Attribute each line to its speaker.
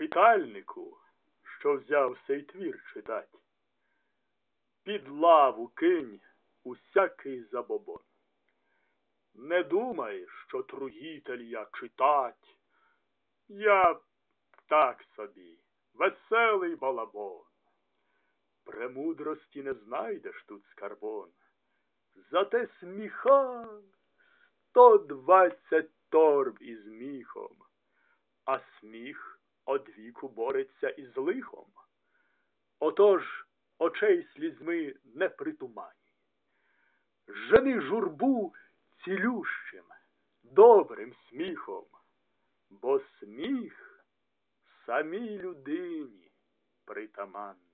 Speaker 1: Читальнику, що взяв сей твір читать, під лаву кинь усякий забобон. Не думай, що труїтель я читать. Я так собі, веселий балабон. Премудрості не знайдеш тут скарбон. Зате сміха сто двадцять торб із міхом, а сміх одвіку бореться із лихом. Отож очей слізьми не притумані. Жени журбу цілющим, добрим сміхом, бо сміх самій людині притаманний.